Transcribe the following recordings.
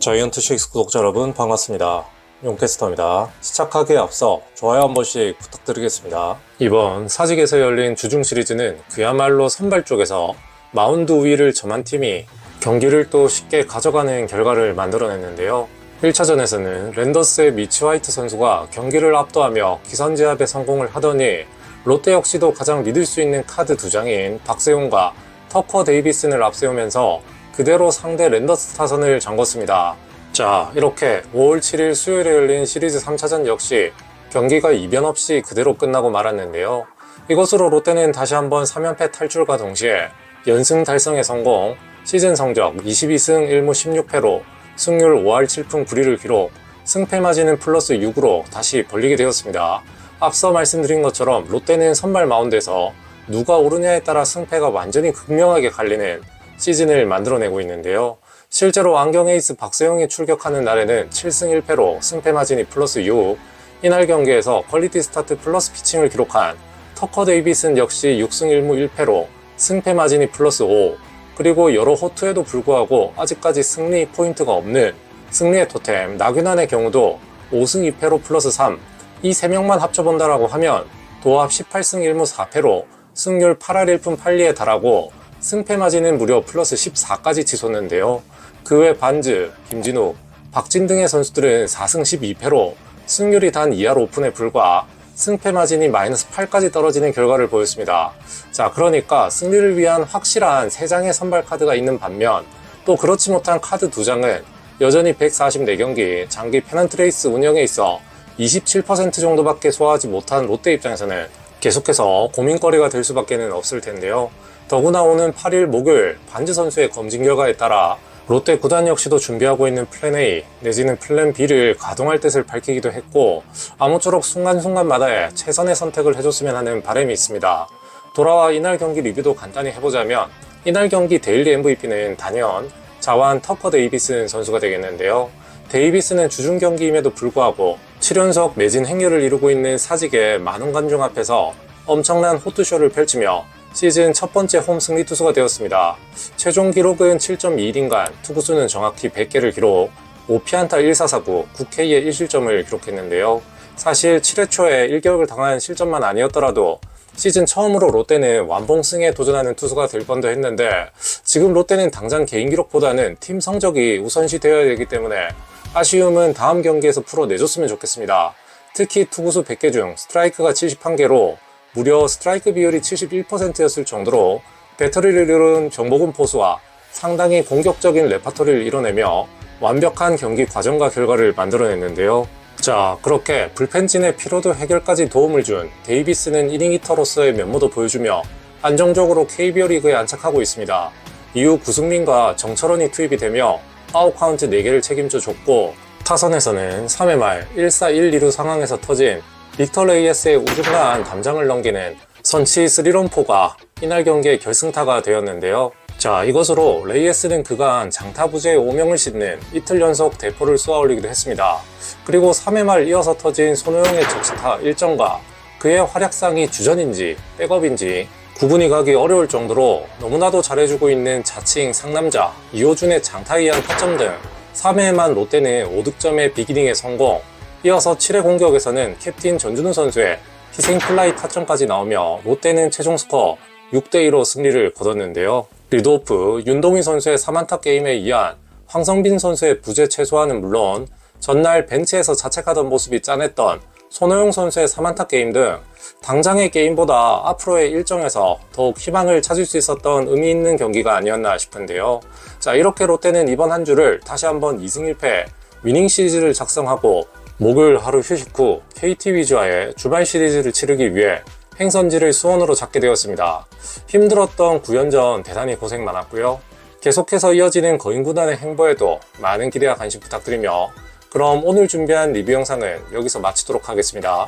자이언트 식스 구독자 여러분 반갑습니다. 용캐스터입니다. 시작하기에 앞서 좋아요 한 번씩 부탁드리겠습니다. 이번 사직에서 열린 주중 시리즈는 그야말로 선발 쪽에서 마운드 우위를 점한 팀이 경기를 또 쉽게 가져가는 결과를 만들어냈는데요. 1차전에서는 랜더스의 미치 화이트 선수가 경기를 압도하며 기선 제압에 성공을 하더니 롯데 역시도 가장 믿을 수 있는 카드 두 장인 박세웅과 터커 데이비슨을 앞세우면서 그대로 상대 랜더스 타선을 잠궜습니다. 자, 이렇게 5월 7일 수요일에 열린 시리즈 3차전 역시 경기가 이변 없이 그대로 끝나고 말았는데요. 이것으로 롯데는 다시 한번 3연패 탈출과 동시에 연승 달성에 성공, 시즌 성적 22승 1무 16패로 승률 5할 7푼 9리를 기록, 승패 마진은 플러스 6으로 다시 벌리게 되었습니다. 앞서 말씀드린 것처럼 롯데는 선발 마운드에서 누가 오르냐에 따라 승패가 완전히 극명하게 갈리는 시즌을 만들어내고 있는데요. 실제로 안경 에이스 박세영이 출격하는 날에는 7승 1패로 승패 마진이 플러스 6, 이날 경기에서 퀄리티 스타트 플러스 피칭을 기록한 터커 데이비슨 역시 6승 1무 1패로 승패 마진이 플러스 5, 그리고 여러 호투에도 불구하고 아직까지 승리 포인트가 없는 승리의 토템 나균환의 경우도 5승 2패로 플러스 3, 이 3명만 합쳐본다라고 하면 도합 18승 1무 4패로 승률 8할 1푼 8리에 달하고 승패 마진은 무려 플러스 14까지 치솟는데요. 그 외 반즈, 김진욱, 박진 등의 선수들은 4승 12패로 승률이 단 2할 5푼에 불과 승패 마진이 마이너스 8까지 떨어지는 결과를 보였습니다. 자, 그러니까 승리를 위한 확실한 3장의 선발 카드가 있는 반면 또 그렇지 못한 카드 2장은 여전히 144경기 장기 페넌트 레이스 운영에 있어 27% 정도밖에 소화하지 못한 롯데 입장에서는 계속해서 고민거리가 될 수밖에 는 없을 텐데요. 더구나 오는 8일 목요일 반지 선수의 검진 결과에 따라 롯데 구단 역시도 준비하고 있는 플랜 A 내지는 플랜 B를 가동할 뜻을 밝히기도 했고 아무쪼록 순간순간마다의 최선의 선택을 해줬으면 하는 바람이 있습니다. 돌아와 이날 경기 리뷰도 간단히 해보자면 이날 경기 데일리 MVP는 단연 자완 터커 데이비슨 선수가 되겠는데요. 데이비스는 주중 경기임에도 불구하고 7연속 매진 행렬을 이루고 있는 사직의 많은 관중 앞에서 엄청난 호투쇼를 펼치며 시즌 첫 번째 홈 승리 투수가 되었습니다. 최종 기록은 7.2인간, 투구수는 정확히 100개를 기록, 5피안타 1사사구, 9K의 1실점을 기록했는데요. 사실 7회 초에 1개월을 당한 실점만 아니었더라도 시즌 처음으로 롯데는 완봉승에 도전하는 투수가 될 뻔도 했는데 지금 롯데는 당장 개인 기록보다는 팀 성적이 우선시 되어야 되기 때문에 아쉬움은 다음 경기에서 풀어내줬으면 좋겠습니다. 특히 투구수 100개 중 스트라이크가 71개로 무려 스트라이크 비율이 71%였을 정도로 배터리를 이룬 정복은 포수와 상당히 공격적인 레파토리를 이뤄내며 완벽한 경기 과정과 결과를 만들어냈는데요. 자, 그렇게 불펜진의 피로도 해결까지 도움을 준 데이비스는 이닝 히터로서의 면모도 보여주며 안정적으로 KBO 리그에 안착하고 있습니다. 이후 구승민과 정철원이 투입이 되며 아웃 카운트 4개를 책임져 줬고 타선에서는 3회 말 1사 1, 2루 상황에서 터진 빅터 레이에스의 우중간 담장을 넘기는 선치 3런포가 이날 경기의 결승타가 되었는데요. 자, 이것으로 레이에스는 그간 장타 부재의 오명을 싣는 이틀 연속 대포를 쏘아올리기도 했습니다. 그리고 3회 말 이어서 터진 손호영의 적시타 1점과 그의 활약상이 주전인지 백업인지 구분이 가기 어려울 정도로 너무나도 잘해주고 있는 자칭 상남자 이호준의 장타에 의한 타점 등 3회에만 롯데는 5득점의 비기닝에 성공 이어서 7회 공격에서는 캡틴 전준우 선수의 희생 플라이 타점까지 나오며 롯데는 최종 스코어 6대2로 승리를 거뒀는데요. 리드오프 윤동희 선수의 3안타 게임에 의한 황성빈 선수의 부재 최소화는 물론 전날 벤치에서 자책하던 모습이 짠했던 손호영 선수의 3안타 게임 등 당장의 게임보다 앞으로의 일정에서 더욱 희망을 찾을 수 있었던 의미 있는 경기가 아니었나 싶은데요. 자, 이렇게 롯데는 이번 한 주를 다시 한번 2승 1패 위닝 시리즈를 작성하고 목요일 하루 휴식 후 KT 위즈와의 주말 시리즈를 치르기 위해 행선지를 수원으로 잡게 되었습니다. 힘들었던 9연전 대단히 고생 많았고요. 계속해서 이어지는 거인구단의 행보에도 많은 기대와 관심 부탁드리며 그럼 오늘 준비한 리뷰 영상은 여기서 마치도록 하겠습니다.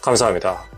감사합니다.